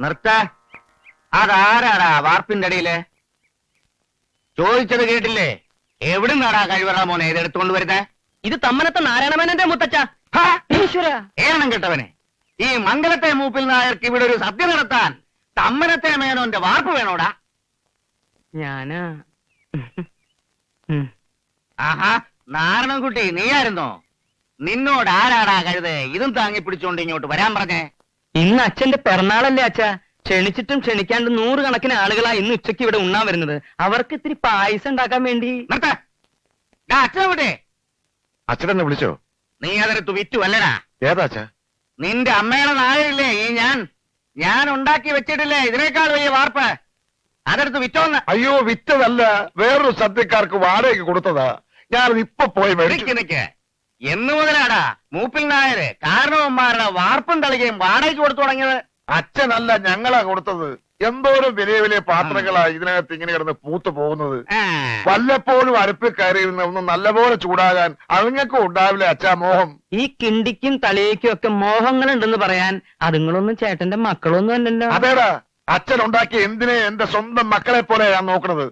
നിർത്ത. അതാരാടാ വാർപ്പിന്റെ അടിയിൽ? ചോദിച്ചത് കേട്ടില്ലേ? എവിടെ നിന്നാടാ കഴിവറ മോനെ ഇത് എടുത്തുകൊണ്ട് വരുന്നേ? ഇത് തമ്മനത്തെ നാരായണമേനന്റെ മുത്തച്ഛ. ഏണം കെട്ടവനെ. ഈ മംഗലത്തെ മൂപ്പിൽ നായർക്ക് ഇവിടെ ഒരു സദ്യ നടത്താൻ തമ്മനത്തെ മേനോന്റെ വാർപ്പ് വേണോടാ? ഞാനാ. ആഹാ നാരണൻകുട്ടി നീയായിരുന്നോ? നിന്നോട് ആരാടാ കഴുത്? ഇതും താങ്ങി പിടിച്ചോണ്ട് ഇങ്ങോട്ട് വരാൻ പറഞ്ഞേ. ഇന്ന് അച്ഛന്റെ പിറന്നാളല്ലേ അച്ഛ? ക്ഷണിച്ചിട്ടും ക്ഷണിക്കാണ്ട് നൂറുകണക്കിന് ആളുകളാ ഇന്ന് ഉച്ചയ്ക്ക് ഇവിടെ ഉണ്ണാൻ വരുന്നത്. അവർക്ക് ഇത്തിരി പായസം ഉണ്ടാക്കാൻ വേണ്ടി. അച്ഛനെന്നെ വിളിച്ചോ? നീ അതെടുത്ത് വിറ്റു അല്ലടാ. ഏതാ അച്ഛ? നിന്റെ അമ്മയുടെ നായരില്ലേ ഈ ഞാൻ? ഞാൻ ഉണ്ടാക്കി വെച്ചിട്ടില്ലേ ഇതിനേക്കാൾ വലിയ വാർപ്പ്? അതെടുത്ത് വിറ്റോന്ന്. അയ്യോ വിറ്റതല്ല. വേറൊരു സദ്യക്കാർക്ക് വാടകയ്ക്ക് കൊടുത്തതാ. ഞാനത് ഇപ്പൊ പോയി മേടിക്കും എന്ന് മുതലാടാ. മൂപ്പിൽ നായര് കാരണവന്മാരുടെ വാർപ്പും തളികയും വാടകയ്ക്ക് കൊടുത്തു തുടങ്ങിയത്. അച്ഛനല്ല ഞങ്ങളാ കൊടുത്തത്. എന്തോരം വലിയ വലിയ പാത്രങ്ങളാ ഇതിനകത്ത് ഇങ്ങനെ കിടന്ന് പൂത്തു പോകുന്നത്. വല്ലപ്പോഴും അടുപ്പിൽ കയറിയിരുന്ന ഒന്ന് നല്ലപോലെ ചൂടാകാൻ അതുങ്ങൾക്കും ഉണ്ടാവില്ല അച്ഛാ മോഹം? ഈ കിണ്ടിക്കും തളിയേക്കും ഒക്കെ മോഹങ്ങളുണ്ടെന്ന് പറയാൻ അതുങ്ങളൊന്നും ചേട്ടന്റെ മക്കളൊന്നും അല്ലല്ലോ. അതേടാ. അച്ഛൻ ഉണ്ടാക്കിയ എന്തിനെ എന്റെ സ്വന്തം മക്കളെ പോലെ ഞാൻ നോക്കണത്?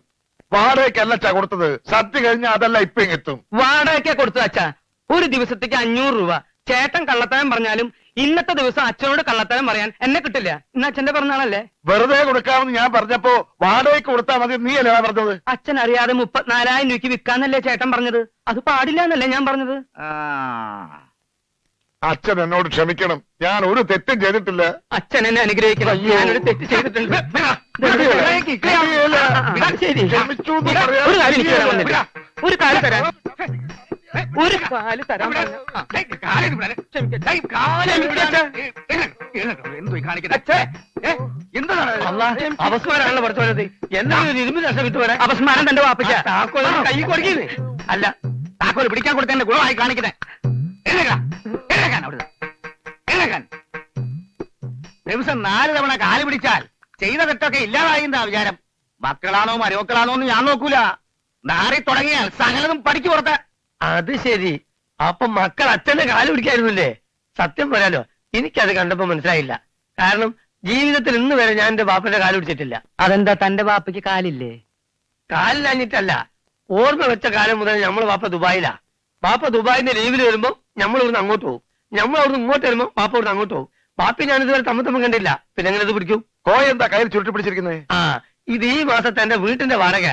വാടകയ്ക്കല്ല അച്ഛാ കൊടുത്തത്. സദ്യ കഴിഞ്ഞാൽ അതല്ല ഇപ്പൊ എത്തും. വാടകയ്ക്ക കൊടുത്തു അച്ഛ. ഒരു ദിവസത്തേക്ക് അഞ്ഞൂറ് രൂപ. ചേട്ടൻ കള്ളത്തരം പറഞ്ഞാലും ഇന്നത്തെ ദിവസം അച്ഛനോട് കള്ളത്തരം പറയാൻ എന്നെ കിട്ടില്ല. ഇന്ന് അച്ഛന്റെ പറഞ്ഞാളല്ലേ വെറുതെ കൊടുക്കാമെന്ന് ഞാൻ പറഞ്ഞപ്പോ വാടകയ്ക്ക് കൊടുത്താൽ മതി നീ അല്ലേ പറഞ്ഞത്? അച്ഛൻ അറിയാതെ മുപ്പത്തിനാലായിരം രൂപയ്ക്ക് വിൽക്കാന്നല്ലേ ചേട്ടൻ പറഞ്ഞത്? അത് പാടില്ല എന്നല്ലേ ഞാൻ പറഞ്ഞത്. അച്ഛൻ എന്നോട് ക്ഷമിക്കണം. ഞാൻ ഒരു തെറ്റും ചെയ്തിട്ടില്ല. അച്ഛൻ എന്നെ അനുഗ്രഹിക്കണം. ഞാനൊരു തെറ്റ് ചെയ്തിട്ടുണ്ട്. ഒരു കാര്യം തരാം. ഒരു കാൽ തരാൻ. പറഞ്ഞു. ഈ കാണിക്കുന്നത്? അച്ഛേ. ഏ, എന്താണ്? അല്ലാ, ഒരു ഇരുമ്പ് ദശ വിട്ടു വരാൻ അവസ്മാരം തന്റെ വാപ്പിച്ച ആ, താക്കോൽ കൈ കൊടുക്കുന്നത് അല്ല താക്കോൽ പിടിക്കാൻ കൊടുത്തതിന്റെ ഗുണമായി കാണിക്കുന്നത്. എഴുന്നേൽക്കാൻ അവിടുന്ന്. എഴുന്നേൽക്കാൻ. ദിവസം നാല് തവണ കാൽ പിടിച്ചാൽ ചെയ്ത തെറ്റൊക്കെ ഇല്ലാതായി എന്താ വിചാരം മക്കളാണോ മരുമക്കളാണോ എന്ന് ഞാൻ നോക്കൂല നാറി തുടങ്ങിയാൽ സകലതും പഠിച്ചു പുറത്ത് അത് ശരി. അപ്പൊ മക്കൾ അച്ഛന്റെ കാൽ പിടിക്കായിരുന്നില്ലേ? സത്യം പറയാലോ എനിക്കത് കണ്ടപ്പോ മനസ്സിലായില്ല. കാരണം ജീവിതത്തിൽ ഇന്ന് വരെ ഞാൻ എന്റെ ബാപ്പന്റെ കാൽ പിടിച്ചിട്ടില്ല. അതെന്താ തന്റെ ബാപ്പയ്ക്ക് കാലില്ലേ? കാലിലഞ്ഞിട്ടല്ല ഓർമ്മ വെച്ച കാലം മുതൽ നമ്മൾ ബാപ്പ ദുബായിലാ. ബാപ്പ ദുബായിന്റെ ലീവിൽ വരുമ്പോ നമ്മൾ ഇവിടുന്ന് അങ്ങോട്ട് പോകും നമ്മൾ അവിടുന്ന് ഇങ്ങോട്ട് വരുമ്പോ ബാപ്പ ഇവിടുന്ന് അങ്ങോട്ട് പോകും ബാപ്പി ഞാൻ ഇതുവരെ തമ്മ തമ്മ കണ്ടില്ല. പിന്നെ എങ്ങനെ ഇത് പിടിക്കും? കോയ എന്താ കയ്യിൽ ചുരുട്ടി പിടിച്ചിരിക്കുന്നത് ആ ഇത് ഈ മാസത്തെ എന്റെ വീട്ടിന്റെ വാടക.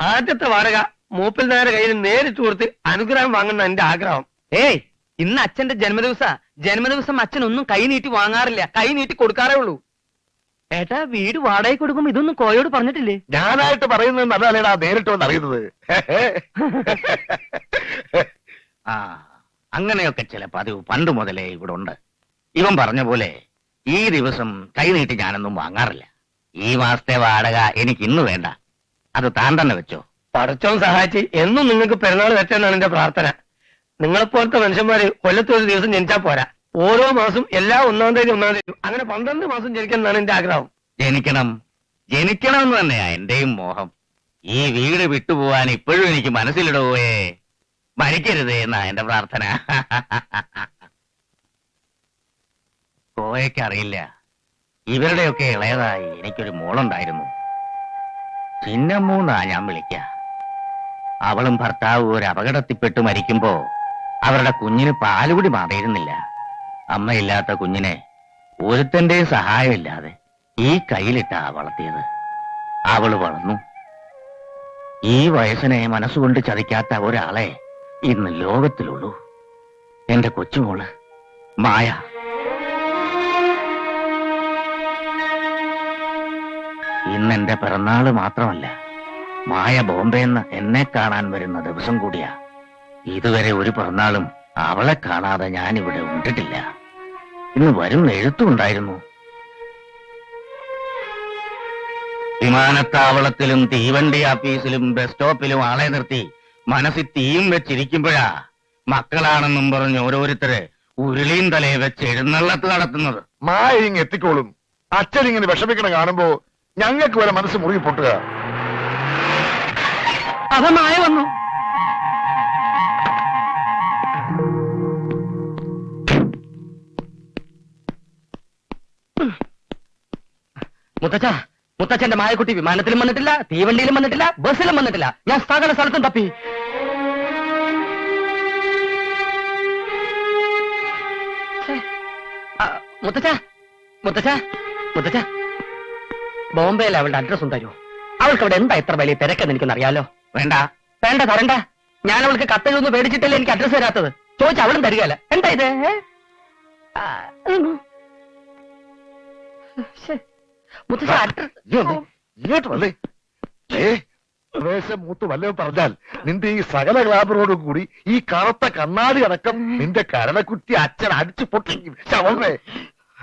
ആദ്യത്തെ വാടക മൂപ്പിൽ നേരെ കയ്യിൽ നേരിട്ട് കൊടുത്ത് അനുഗ്രഹം വാങ്ങുന്ന എന്റെ ആഗ്രഹം. ഏയ് ഇന്ന് അച്ഛന്റെ ജന്മദിവസ. ജന്മദിവസം അച്ഛൻ ഒന്നും കൈ നീട്ടി വാങ്ങാറില്ല. കൈ നീട്ടി കൊടുക്കാറേ ഉള്ളൂ. ഏട്ടാ വീട് വാടകയ്ക്ക് കൊടുക്കുമ്പോ ഇതൊന്നും കോയോട് പറഞ്ഞിട്ടില്ലേ? ഞാനായിട്ട് പറയുന്നത് നല്ലതല്ലേടാ നേരിട്ട് വന്ന് അറിയുന്നത്. ആ അങ്ങനെയൊക്കെ ചില പതിവ് പണ്ട് മുതലേ ഇവിടെ ഉണ്ട്. ഇവൻ പറഞ്ഞ പോലെ ഈ ദിവസം കൈ നീട്ടി ഞാനൊന്നും വാങ്ങാറില്ല. ഈ മാസത്തെ വാടക എനിക്ക് ഇന്ന് വേണ്ട. അത് താൻ തന്നെ വെച്ചോ. പടച്ചോൻ സഹായിച്ച് എന്നും നിങ്ങൾക്ക് പെരുന്നാൾ വെച്ചെന്നാണ് എന്റെ പ്രാർത്ഥന. നിങ്ങളെപ്പോലത്തെ മനുഷ്യന്മാര് കൊല്ലത്തൊരു ദിവസം ജനിച്ചാ പോരാ. ഓരോ മാസം എല്ലാ ഒന്നാം തീയതി ഒന്നാം തീയതി അങ്ങനെ പന്ത്രണ്ട് മാസം ജനിക്കണം എന്റെ ആഗ്രഹം. ജനിക്കണം. ജനിക്കണം എന്ന് തന്നെയാ എന്റെയും മോഹം. ഈ വീട് വിട്ടുപോവാൻ ഇപ്പോഴും എനിക്ക് മനസ്സിലിടവേ മരിക്കരുത് എന്നാ എന്റെ പ്രാർത്ഥന. കോയക്ക് അറിയില്ല. ഇവരുടെയൊക്കെ ഇളയതായി എനിക്കൊരു മോളുണ്ടായിരുന്നു. ചിന്നമ്മൂന്നാ ഞാൻ വിളിക്ക. അവളും ഭർത്താവും ഒരു അപകടത്തിൽപ്പെട്ട് മരിക്കുമ്പോ അവരുടെ കുഞ്ഞിന് പാലുകൂടി മാറിയിരുന്നില്ല. അമ്മയില്ലാത്ത കുഞ്ഞിനെ ഒരുത്തന്റെയും സഹായമില്ലാതെ ഈ കയ്യിലിട്ടാ വളർത്തിയത്. അവൾ വളർന്നു. ഈ വയസ്സിനെ മനസ്സുകൊണ്ട് ചതിക്കാത്ത ഒരാളെ ഇന്ന് ലോകത്തിലുള്ളൂ. എന്റെ കൊച്ചുമോൾ മായ. ഇന്ന് എന്റെ പിറന്നാൾ മാത്രമല്ല. മായ ബോംബെന്ന് എന്നെ കാണാൻ വരുന്ന ദിവസം കൂടിയാ. ഇതുവരെ ഒരു പിറന്നാളും അവളെ കാണാതെ ഞാൻ ഇവിടെ ഉണ്ടിട്ടില്ല. ഇന്ന് വരും എഴുത്തുണ്ടായിരുന്നു വിമാനത്താവളത്തിലും തീവണ്ടി ആഫീസിലും ബസ് സ്റ്റോപ്പിലും ആളെ നിർത്തി മനസ്സിൽ തീയും വെച്ചിരിക്കുമ്പോഴാ മക്കളാണെന്നും പറഞ്ഞ് ഓരോരുത്തര് ഉരുളിയും തലയെ വെച്ച് എഴുന്നള്ളത്ത് നടത്തുന്നത്. മായ ഇങ്ങെത്തിക്കോളും എത്തിക്കോളും. അച്ഛൻ ഇങ്ങനെ വിഷമിക്കണ കാണുമ്പോ ഞങ്ങൾക്ക് വരെ മനസ്സ് മുറുകി പൊട്ടുക. അധമായ വന്നു. മുത്തച്ഛ മുത്തച്ഛന്റെ മായക്കുട്ടി വിമാനത്തിലും വന്നിട്ടില്ല തീവണ്ടിയിലും വന്നിട്ടില്ല ബസ്സിലും വന്നിട്ടില്ല. ഞാൻ സകല സ്ഥലത്തും തപ്പി. മുത്തച്ഛ മുത്തച്ഛ മുത്തച്ഛ. ബോംബെയിൽ അവളുടെ അഡ്രസ് തരൂ അവൾക്ക് അവിടെ എന്താ ഇത്ര വലിയ തിരക്കെന്ന് എനിക്കൊന്നറിയാലോ? വേണ്ട. വേണ്ട തരണ്ട. ഞാൻ അവൾക്ക് കത്തെഴുതുന്നു പേടിച്ചിട്ടല്ലേ എനിക്ക് അഡ്രസ് തരാത്തത്. ചോദിച്ച അവളും തരികയല്ല. എന്താ ഇത്? അഡ്രസ് ഇങ്ങോട്ട് വന്നേ. ഏ? പ്രവേശം മൂത്ത് വല്ലതും പറഞ്ഞാൽ നിന്റെ ഈ സകല ഗ്ലാബറോടും കൂടി ഈ കറുത്ത കണ്ണാടി അടക്കം നിന്റെ കരണക്കുറ്റി അച്ഛൻ അടിച്ചു പൊട്ടിക്കും ശവമേ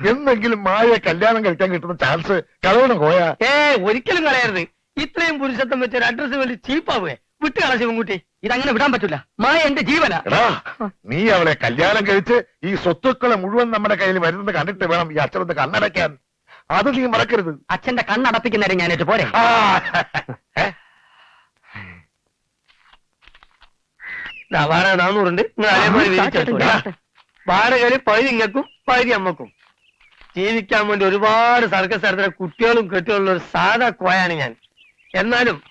എന്നെങ്കിലും മായയെ കല്യാണം കഴിക്കാൻ കിട്ടുന്ന ചാൻസ് കളയണം കോയ. ഏ ഒരിക്കലും കളയരുത്. ഇത്രയും പുരുഷത്വം വെച്ച ഒരു അഡ്രസ് വേണ്ടി ചീപ്പാവേ വിട്ടുകള ശിവൻകുട്ടി. ഇതങ്ങനെ വിടാൻ പറ്റില്ല മായ എന്റെ ജീവന. എടാ നീ അവളെ കല്യാണം കഴിച്ച് ഈ സ്വത്തുക്കളെ മുഴുവൻ നമ്മുടെ കയ്യിൽ വരുന്നത് കണ്ടിട്ട് വേണം ഈ അച്ഛനൊന്ന് കണ്ണടയ്ക്കാൻ. അത് നീ മറക്കരുത്. അച്ഛന്റെ കണ്ണടപ്പിക്കുന്നേരം ഞാനേറ്റ് പോരെ. ആ, ഏ? ദാ വാടക നാന്നൂറുണ്ട്. നിങ്ങൾ അതേപോലെ വീതിച്ചെടുത്തോ. വാടകയിൽ പകുതി ഇങ്ങക്കും പകുതി അമ്മക്കും. ജീവിക്കാൻ വേണ്ടി ഒരുപാട് സർക്കസ് നടത്തുന്ന കുട്ടികളും കെട്ടികളുള്ള ഒരു സാധാ കോയാണ് ഞാൻ. എന്നാലും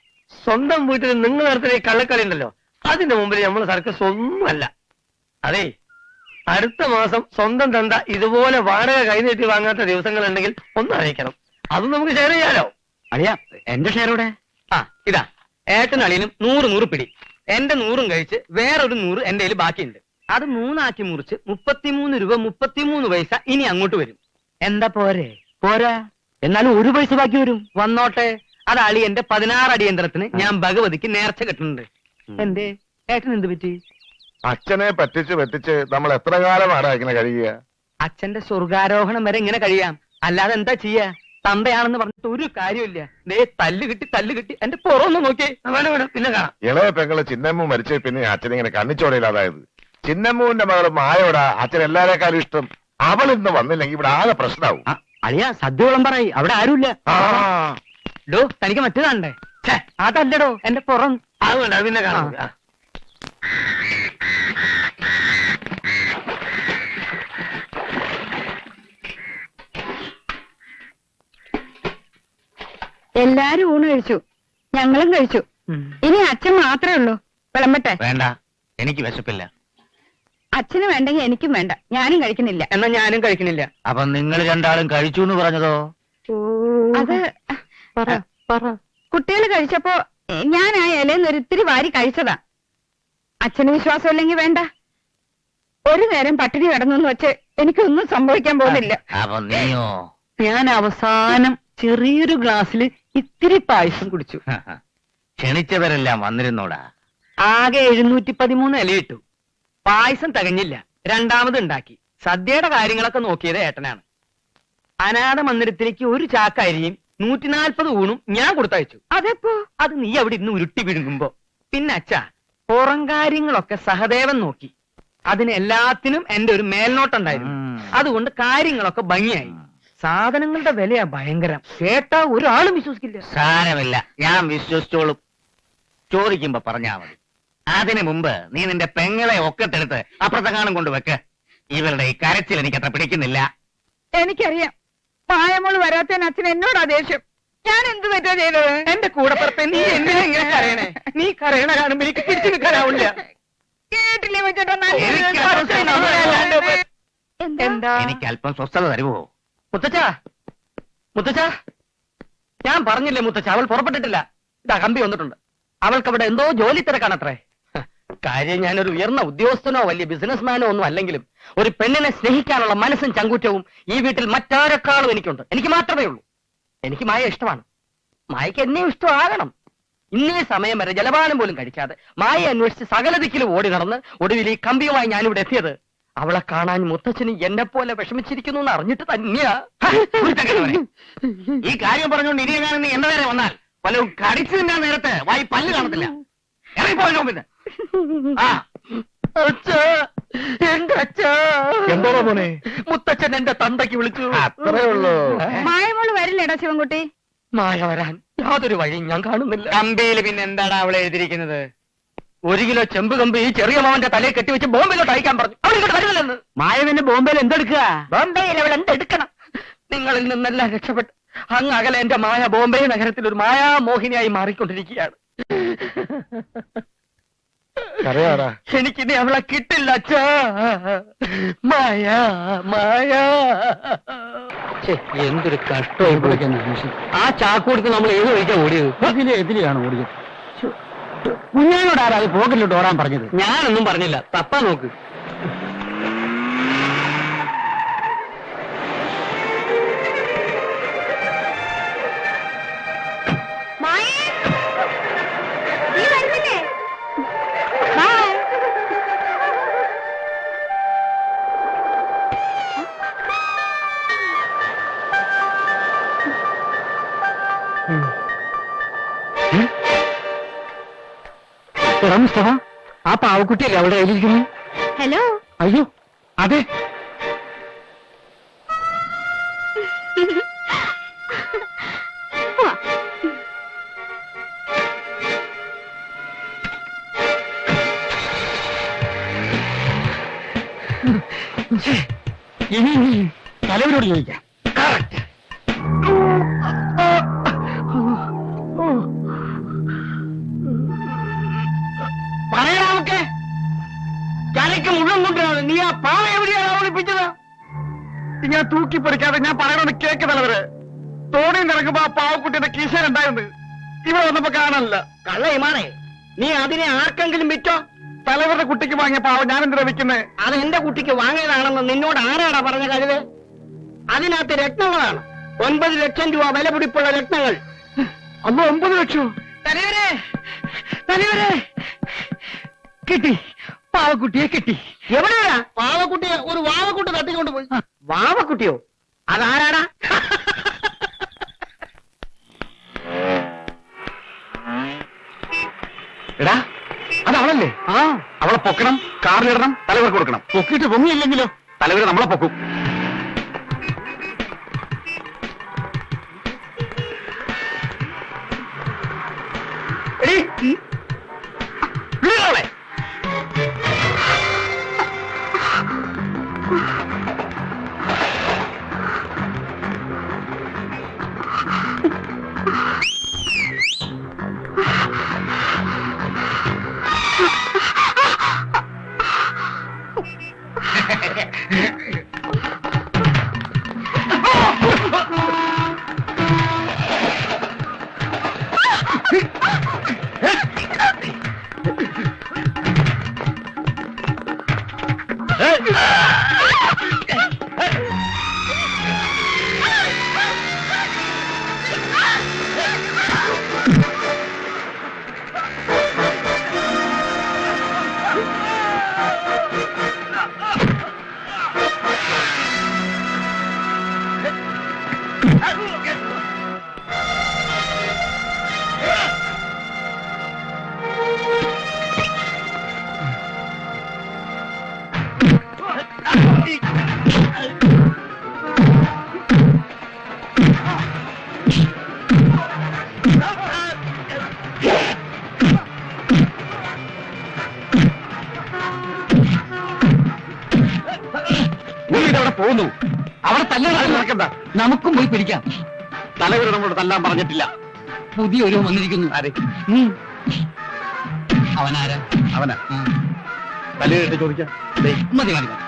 സ്വന്തം വീട്ടിൽ നിങ്ങൾ നടത്തുന്ന കള്ളക്കളി ഉണ്ടല്ലോ അതിന്റെ മുമ്പിൽ നമ്മൾ സർക്കസ് ഒന്നുമല്ല. അതെ അടുത്ത മാസം സ്വന്തം തന്ത ഇതുപോലെ വാടക കൈനീട്ടി വാങ്ങാത്ത ദിവസങ്ങൾ ഉണ്ടെങ്കിൽ ഒന്ന് അറിയിക്കണം. അത് നമുക്ക് ഷെയർ ചെയ്യാലോ? അറിയാ എന്റെ ഷെയർ ഇവിടെ ആ ഇതാ ഏട്ടൻ അളിയനും നൂറ് നൂറ് പിടി. എന്റെ നൂറും കഴിച്ച് വേറൊരു നൂറ് എന്റെ കയ്യിൽ ബാക്കിയുണ്ട്. അത് മൂന്നാക്കി മുറിച്ച് മുപ്പത്തിമൂന്ന് രൂപ മുപ്പത്തിമൂന്ന് പൈസ ഇനി അങ്ങോട്ട് വരും. എന്താ പോരെ? പോരാ? എന്നാലും ഒരു പൈസ ബാക്കി വരും. വന്നോട്ടെ. അത് അളിയന്റെ പതിനാറ് അടിയന്തരത്തിന് ഞാൻ ഭഗവതിക്ക് നേർച്ച കെട്ടുന്നുണ്ട്. എന്തേ? ഏട്ടൻ എന്ത് പറ്റി? അച്ഛനെ പറ്റിച്ച് പറ്റിച്ച് നമ്മൾ എത്ര കാലമാണ് ഇങ്ങനെ കഴിയുക? അച്ഛന്റെ സ്വർഗാരോഹണം വരെ ഇങ്ങനെ കഴിയാം. അല്ലാതെ എന്താ ചെയ്യാ? തന്തയാണെന്ന് പറഞ്ഞിട്ട് ഒരു കാര്യമില്ല ദേ തല്ല് കിട്ടി തല്ല് കിട്ടി. എന്റെ പുറമൊന്നും നോക്കിയേ വേണം വേണം പിന്നെ കാണാം. ഇളയ പെങ്ങൾ ചിന്നമ്മ മരിച്ച പിന്നെ അച്ഛൻ ഇങ്ങനെ കണ്ണിച്ചോടയില്ലാതായത് ചിന്നമ്മുവിന്റെ മകൾ മായോടാ അച്ഛൻ എല്ലാരെക്കാളും ഇഷ്ടം. അവൾ ഇന്ന് വന്നില്ലെങ്കിൽ ഇവിടെ ആകെ പ്രശ്നമാവും. അളിയാ സദ്യ വിളമ്പറായി അവിടെ ആരുമില്ല. ആ. ഡോ തനിക്ക് മറ്റേതാണ്ടേ അതല്ലടോ എന്റെ പുറം. അത് പിന്നെ കാണാം ആ. എല്ലാരും ഊണ് കഴിച്ചു. ഞങ്ങളും കഴിച്ചു. ഉം. ഇനി അച്ഛൻ മാത്രമേ ഉള്ളൂ. വിളമ്പട്ടെ? വേണ്ട. എനിക്ക് വിശപ്പില്ല. അച്ഛന് വേണ്ടെങ്കിൽ എനിക്കും വേണ്ട. ഞാനും കഴിക്കുന്നില്ല. എന്നാ ഞാനും കഴിക്കണില്ല അപ്പൊ നിങ്ങൾ രണ്ടാളും കഴിച്ചു എന്ന് പറഞ്ഞതോ? അത് കുട്ടികൾ കഴിച്ചപ്പോ ഞാൻ ആ ഇലയിൽ ഒരിത്തിരി വാരി കഴിച്ചതാ. അച്ഛന് വിശ്വാസമില്ലെങ്കിൽ വേണ്ട. ഒരു നേരം പട്ടിണി കടന്നു വെച്ച് എനിക്കൊന്നും സംഭവിക്കാൻ പോകുന്നില്ല. ഞാൻ അവസാനം ചെറിയൊരു ഗ്ലാസ്സിൽ ഇത്തിരി പായസം കുടിച്ചു. ക്ഷണിച്ചവരെല്ലാം വന്നിരുന്നോടാ? ആകെ എഴുന്നൂറ്റി പതിമൂന്ന് ഇലയിട്ടു. പായസം തികഞ്ഞില്ല. രണ്ടാമത് ഉണ്ടാക്കി. സദ്യയുടെ കാര്യങ്ങളൊക്കെ നോക്കിയത് ഏട്ടനാണ്. അനാഥ മന്ദിരത്തിലേക്ക് ഒരു ചാക്ക അരിയും നൂറ്റിനാൽപ്പത് ഊണും ഞാൻ കൊടുത്തയച്ചു. അതെപ്പോ? അത് നീ അവിടെ ഇന്ന് ഉരുട്ടി വിഴുങ്ങുമ്പോ. പിന്നെ അച്ഛാ പുറം കാര്യങ്ങളൊക്കെ സഹദേവൻ നോക്കി. അതിന് എല്ലാത്തിനും എന്റെ ഒരു മേൽനോട്ടുണ്ടായിരുന്നു. അതുകൊണ്ട് കാര്യങ്ങളൊക്കെ ഭംഗിയായി. സാധനങ്ങളുടെ വിലയാ ഭയങ്കരം. കേട്ടാ ഒരാളും വിശ്വസിക്കില്ല. സാരമില്ല. ഞാൻ വിശ്വസിച്ചോളും. ചോദിക്കുമ്പോ പറഞ്ഞാ മതി. അതിനു മുമ്പ് നീ നിന്റെ പെങ്ങളെ ഒക്കത്തെടുത്ത് അപ്പുറത്തെങ്ങാനും കൊണ്ട് വെക്ക്. ഇവരുടെ ഈ കരച്ചിൽ എനിക്ക് അത്ര പിടിക്കുന്നില്ല. എനിക്കറിയാം. പായമോൾ വരാത്തതിന് അച്ഛൻ എന്നോടാ ദേഷ്യം. ഞാൻ എന്ത് തെറ്റാ ചെയ്തത്? എന്റെ കൂടെ പുറത്തെ നീ എന്തിനാ ഇങ്ങനെ കരയണേ. നീ കരയണ കാണുമ്പോ എനിക്ക് പിടിച്ചു നിൽക്കാനാവില്ല കേട്ടില്ലേ വെച്ചോട്ടാ നല്ല എനിക്ക് എന്താ? എന്താ? എനിക്ക് അല്പം സ്വസ്ഥത തരുമോ മുത്തച്ഛ. മുത്തച്ഛ. ഞാൻ പറഞ്ഞില്ലേ മുത്തച്ഛ അവൾ പുറപ്പെട്ടിട്ടില്ല. ഇതാ കമ്പി വന്നിട്ടുണ്ട്. അവൾക്ക് അവിടെ എന്തോ ജോലി തിരക്കാണത്രേ കാര്യം ഞാനൊരു ഉയർന്ന ഉദ്യോഗസ്ഥനോ വലിയ ബിസിനസ്മാനോ ഒന്നും അല്ലെങ്കിലും ഒരു പെണ്ണിനെ സ്നേഹിക്കാനുള്ള മനസ്സും ചങ്കൂറ്റവും ഈ വീട്ടിൽ മറ്റാരെക്കാളും എനിക്കുണ്ട്. എനിക്ക് മാത്രമേ ഉള്ളൂ. എനിക്ക് മായ ഇഷ്ടമാണ്. മായയ്ക്ക് എന്നെയും ഇഷ്ടമാകണം. ഇന്നേ സമയം വരെ ജലപാനം പോലും കഴിക്കാതെ മായ അന്വേഷിച്ച് സകല ദിക്കിലും ഓടി നടന്ന് ഒടുവിൽ ഈ കമ്പിയുമായി ഞാനിവിടെ എത്തിയത്. അവളെ കാണാൻ മുത്തച്ഛന് എന്നെ പോലെ വിഷമിച്ചിരിക്കുന്നു എന്ന് അറിഞ്ഞിട്ട് തന്നെയാ. ഈ കാര്യം പറഞ്ഞുകൊണ്ട് ഇനിയെങ്ങാനും എന്റെ നേരെ വന്നാൽ പലരും കടിച്ചു തിന്നാൻ നേരത്തെ വായി പല്ല് കാണത്തില്ല. ഇറങ്ങിപ്പോയോ പിന്നെ അച്ഛാ. മോനെ? മുത്തച്ഛൻ എന്റെ തന്തയ്ക്ക് വിളിച്ചു. അത്രേ ഉള്ളൂ. മായമോൾ വരില്ലേടാ ശിവൻകുട്ടി? മായ വരാൻ യാതൊരു വഴിയും ഞാൻ കാണുന്നില്ല. കമ്പിയിൽ പിന്നെ എന്താടാ അവളെ എഴുതിയിരിക്കുന്നത്? ഒരു കിലോ ചെമ്പ് കമ്പി ഈ ചെറിയ മാവന്റെ തലയിൽ കെട്ടിവെച്ച് ബോംബെയിലോട്ട് അയക്കാൻ പറഞ്ഞു. അവൾ ഇങ്ങോട്ട് വരുന്നില്ലെന്ന് മായവന്റെ ബോംബെയിൽ എന്തെടുക്കുക? ബോംബെയിൽ അവൾ എന്തെടുക്കണം? നിങ്ങളിൽ നിന്നെല്ലാം രക്ഷപ്പെട്ടു അങ്ങ് അകലെ എന്റെ മായ ബോംബെ നഗരത്തിൽ ഒരു മായാമോഹിനിയായി മാറിക്കൊണ്ടിരിക്കുകയാണ്. എനിക്കിനി അവളെ കിട്ടില്ല അച്ഛാ. മായ മായ. എന്തൊരു കഷ്ടമായി ആ ചാക്കൂടിക്ക് നമ്മൾ ഏത് വഴിക്കാ ഓടിയത്? ഇതിലെ എതിരെയാണ് ഓടിയത്. കുഞ്ഞാനോട് ആരാ അത് പോക്കറ്റിലോട്ട് ഓടാൻ പറഞ്ഞത്? ഞാനൊന്നും പറഞ്ഞില്ല. തപ്പാ നോക്ക്. എടാ മുസ്തഫ ആ പാവക്കുട്ടിയല്ലേ അവിടെ കയ്യിലിരിക്കുന്നു ഹലോ. അയ്യോ അതെ. ഇനി തലവരോട് ചോദിക്കാം. തൂക്കി പൊടിക്കാതെ ഞാൻ പറയണമെന്ന് കേക്ക് തോണി നിറങ്ങുമ്പോ ആ പാവക്കുട്ടിയുടെ കീശനുണ്ടായിരുന്നു ഇവിടെ വന്നപ്പോ കാണാനില്ല. കള്ള ഇമാണേ നീ അതിനെ ആർക്കെങ്കിലും വിറ്റോ? തലവരുടെ കുട്ടിക്ക് വാങ്ങിയ പാവം ഞാൻ എന്തിനാ വിൽക്കുന്നത് അത് എന്റെ കുട്ടിക്ക് വാങ്ങിയതാണെന്ന് നിന്നോട് ആരാടാ പറഞ്ഞ കഴിവ് അതിനകത്ത് രത്നങ്ങളാണ്. ഒൻപത് ലക്ഷം രൂപ വില പിടിപ്പുള്ള രത്നങ്ങൾ. അന്ന് ഒമ്പത് ലക്ഷം? തലവരെ തലവരെ. കിട്ടി. പാവക്കുട്ടിയെ കിട്ടി. എവിടെയാ? പാവക്കുട്ടിയെ ഒരു വാവക്കുട്ടി തട്ടിക്കൊണ്ട് പോയി. വാവക്കുട്ടിയോ? അതാരാടാ? എടാ അതവളല്ലേ? ആ. അവളെ പൊക്കണം കാറിലിടണം തലവർക്ക് കൊടുക്കണം. പൊക്കിട്ട് പൊങ്ങിയില്ലെങ്കിലോ? തലവര് നമ്മളെ പൊക്കും. എടീ, നീ ഇതവിടെ പോകുന്നു. അവിടെ തല്ലേണ്ട നടക്കണ്ട. നമുക്കും പോയി പിടിക്കാം. തലവരെ നമ്മളോട് തല്ലാൻ പറഞ്ഞിട്ടില്ല. പുതിയൊരു വന്നിരിക്കുന്നു. ആരെ? അവനാരാ? അവനാ. തലയിട്ട് ചോദിക്കാം. മതി മതി മതി.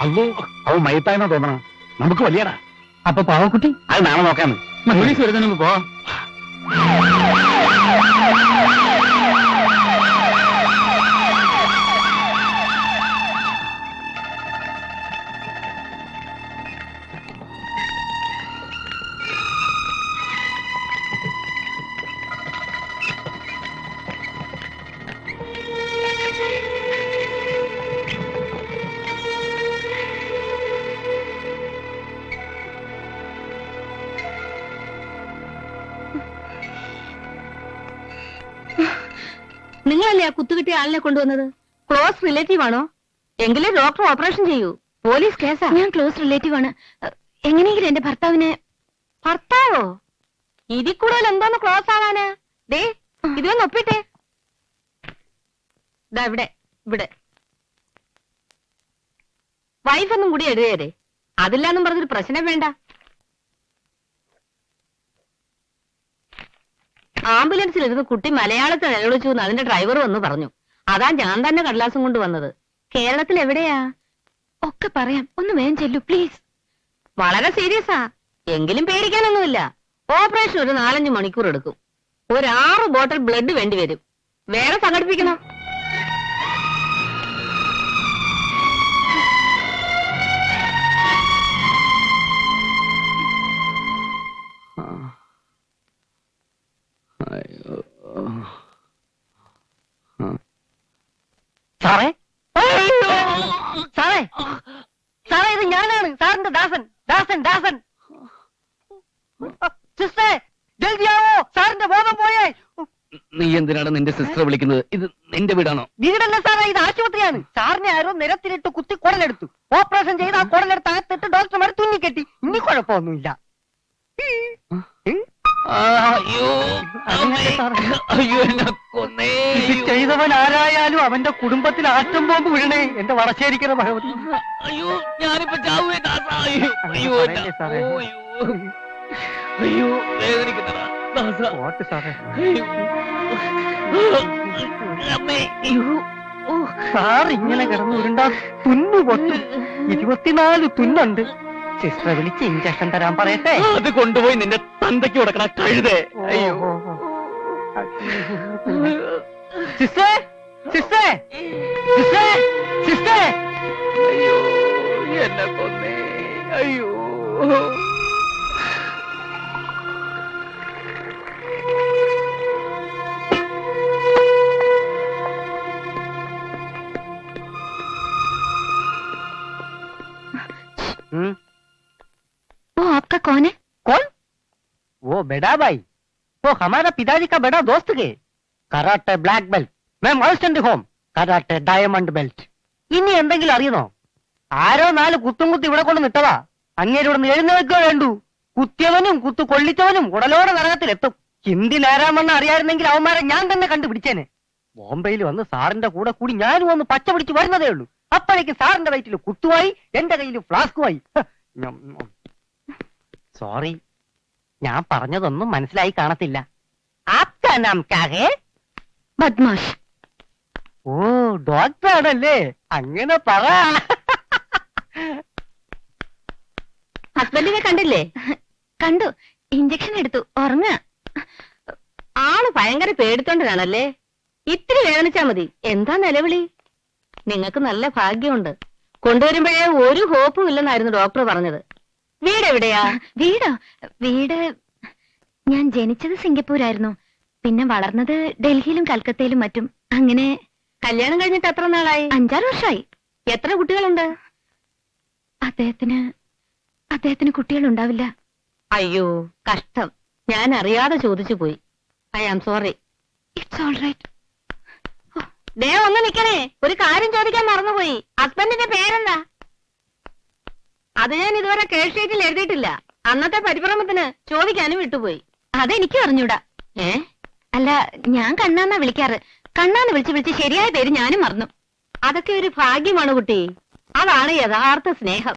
അല്ലോ അവൻ മയത്തായെന്നാ തോന്നണം. നമുക്ക് വലിയടാ. അപ്പൊ പാവക്കുട്ടി? അത് നാളെ നോക്കാന്ന്. പോലീസ് വരുന്നതിന് മുമ്പ് പോ. നിങ്ങളല്ലേ ആ കുത്തുകിട്ടിയ ആളിനെ കൊണ്ടുവന്നത്? ക്ലോസ് റിലേറ്റീവ് ആണോ? എങ്കിലേ ഡോക്ടർ ഓപ്പറേഷൻ ചെയ്യൂ. പോലീസ് കേസാ. ഞാൻ ക്ലോസ് റിലേറ്റീവ് ആണ്. എങ്ങനെയെങ്കിലും എന്റെ ഭർത്താവിനെ ഭർത്താവോ? ഇതിൽ കൂടുതൽ എന്തോന്ന് ക്ലോസ് ആവാനാ? ദേ ഇതൊന്ന് ഒപ്പിട്ടെ. ദാ ഇവിടെ ഇവിടെ. വൈഫൊന്നും കൂടി എഴുതിയതേ. അതില്ലാന്നും പറഞ്ഞൊരു പ്രശ്നം വേണ്ട. ആംബുലൻസിൽ ഇരുന്ന് കുട്ടി മലയാളത്തിൽ നിലവിളിച്ചു എന്ന് അതിന്റെ ഡ്രൈവർ വന്ന് പറഞ്ഞു. അതാ ഞാൻ തന്നെ കടലാസം കൊണ്ട് വന്നത്. കേരളത്തിൽ എവിടെയാ? ഒക്കെ പറയാം. ഒന്ന് വേഗം ചെല്ലു പ്ലീസ് വളരെ സീരിയസാ എങ്കിലും പേടിക്കാനൊന്നുമില്ല. ഓപ്പറേഷൻ ഒരു നാലഞ്ച് മണിക്കൂർ എടുക്കും. ഒരാറ് ആറ് ബോട്ടിൽ ബ്ലഡ് വേണ്ടിവരും വേറെ സംഘടിപ്പിക്കണം. സാറേ? സാറേ. സാറേ ഇത് ഞാനാണ്. സാറിന്റെ ദാസൻ. ദാസൻ ദാസൻ. സിസ്റ്റേ ജൽദിയാവോ സാറിന്റെ ബോധം പോയേ. നീ എന്തിനാണ് നിന്റെ സിസ്റ്റർ വിളിക്കുന്നത്? ഇത് നിന്റെ വീടാണോ? വീടല്ല സാറേ ഇത് ആശുപത്രിയാണ്. സാറിനെ ആരോ നിരത്തിലിട്ട് കുത്തി കുടലെടുത്തു. ഓപ്പറേഷൻ ചെയ്ത് ആ കുടലെടുത്ത് അകത്തിട്ട് ഡോക്ടർമാർ തുന്നിക്കെട്ടി. ഇനി കുഴപ്പമൊന്നുമില്ല. അയ്യോ അയ്യോ എന്നെ കൊന്നേ ഇത് ചെയ്തവൻ ആരായാലും അവന്റെ കുടുംബത്തിൽ ആറ്റം ബോംബ് വീഴണേ. എന്റെ വളച്ചേരിക്കുന്ന ഭഗവതി. അയ്യോ ഞാനിപ്പോ ചാവുവേ ദാസാ അയ്യോ അയ്യോ എന്നെ- പറയല്ലേ സാറേ? ഓ, അയ്യോ ദാസാ സാറേ. അയ്യോ. അമ്മേ അയ്യോ. ഓ, സാർ ഇങ്ങനെ കിടന്നു ഉരുണ്ടാ തുന്നു പൊട്ടും. ഇരുപത്തിനാല് തുന്നുണ്ട്. സിസ്റ്റർ വിളിച്ച് ഇഞ്ചക്ഷൻ തരാൻ പറയട്ടെ. അത് കൊണ്ടുപോയി നിന്റെ തന്തയ്ക്ക് കൊടുക്കണ കഴുതേ. അയ്യോ. സിസ്റ്റേ സിസ്റ്റേ സിസ്റ്റേ സിസ്റ്റേ അയ്യോ എന്നെ കൊന്നേ. അയ്യോ. Hmm? आपका कौन है कौन वो बेड़ा भाई वो हमारा पिताजी का बड़ा दोस्त के karate black belt ma'am assistant home karate diamond belt ഇനി എന്തെങ്കിലും അറിയണോ ആരോ നാല് കുത്തും കുത്തി ഇവിടെ കൊണ്ട് നിട്ടതാ അങ്ങേര് ഇവിടെ നിന്ന് എഴുന്നേൽക്കുക വേണ്ടു കുത്തിയവനും കുത്തു കൊള്ളിച്ചവനും ഉടലോടെ നരകത്തിലെത്തും ഹിന്ദി നേരാമെന്ന് അറിയായിരുന്നെങ്കിൽ അവന്മാരെ ഞാൻ തന്നെ കണ്ടുപിടിച്ചേനെ ബോംബെയിൽ വന്ന് സാറിന്റെ കൂടെ കൂടി ഞാനും ഒന്ന് പച്ച പിടിച്ച് വരുന്നതേ ഉള്ളൂ അപ്പോഴേക്ക് സാറിന്റെ വയറ്റിൽ കുത്തുമായി എന്റെ കയ്യിൽ ഫ്ലാസ്കുമായി സോറി ഞാൻ പറഞ്ഞതൊന്നും മനസ്സിലായി കാണത്തില്ല. ആപ്കാ നാം ക്യാ ഹേ ബദ്മാഷ്. ഓ ഡോക്ടർ ആണല്ലേ. അങ്ങനെ പറ. ഹസ്ബൻഡിനെ കണ്ടില്ലേ? കണ്ടു. ഇഞ്ചക്ഷൻ എടുത്തു. ഉറങ്ങ ആൾ ഭയങ്കര പേടിത്തൊണ്ടനാണല്ലേ? ഇത്തിരി വേദനിച്ചാ മതി. എന്താ നിലവിളി? നിങ്ങൾക്ക് നല്ല ഭാഗ്യമുണ്ട്. കൊണ്ടുവരുമ്പോഴേ ഒരു ഹോപ്പും ഇല്ലെന്നായിരുന്നു ഡോക്ടർ പറഞ്ഞത്. വീട് എവിടെയാ വീടോ? വീട് ഞാൻ ജനിച്ചത് സിംഗപ്പൂരായിരുന്നു. പിന്നെ വളർന്നത് ഡൽഹിയിലും കൽക്കത്തയിലും മറ്റും. അങ്ങനെ കല്യാണം കഴിഞ്ഞിട്ട് എത്ര നാളായി? അഞ്ചാറ് വർഷമായി എത്ര കുട്ടികളുണ്ട്? അദ്ദേഹത്തിന് അദ്ദേഹത്തിന് കുട്ടികളുണ്ടാവില്ല. അയ്യോ കഷ്ടം. ഞാൻ അറിയാതെ ചോദിച്ചു പോയി. I am sorry. It's all right ദേ ഒന്ന് നിക്കണേ. ഒരു കാര്യം ചോദിക്കാൻ മറന്നുപോയി. ഹസ്ബൻഡിന്റെ പേരെന്താ? അത് ഞാൻ ഇതുവരെ കേസ് ഷീറ്റിൽ എഴുതിയിട്ടില്ല. അന്നത്തെ പരിഭ്രമത്തിന് ചോദിക്കാനും വിട്ടുപോയി. അതെനിക്ക് അറിഞ്ഞൂടാ. ഏ? അല്ല ഞാൻ കണ്ണാന്നാ വിളിക്കാറ്. കണ്ണാന്ന് വിളിച്ച് വിളിച്ച് ശരിയായ പേര് ഞാനും മറന്നു. അതൊക്കെ ഒരു ഭാഗ്യമാണ് കുട്ടി. അതാണ് യഥാർത്ഥ സ്നേഹം.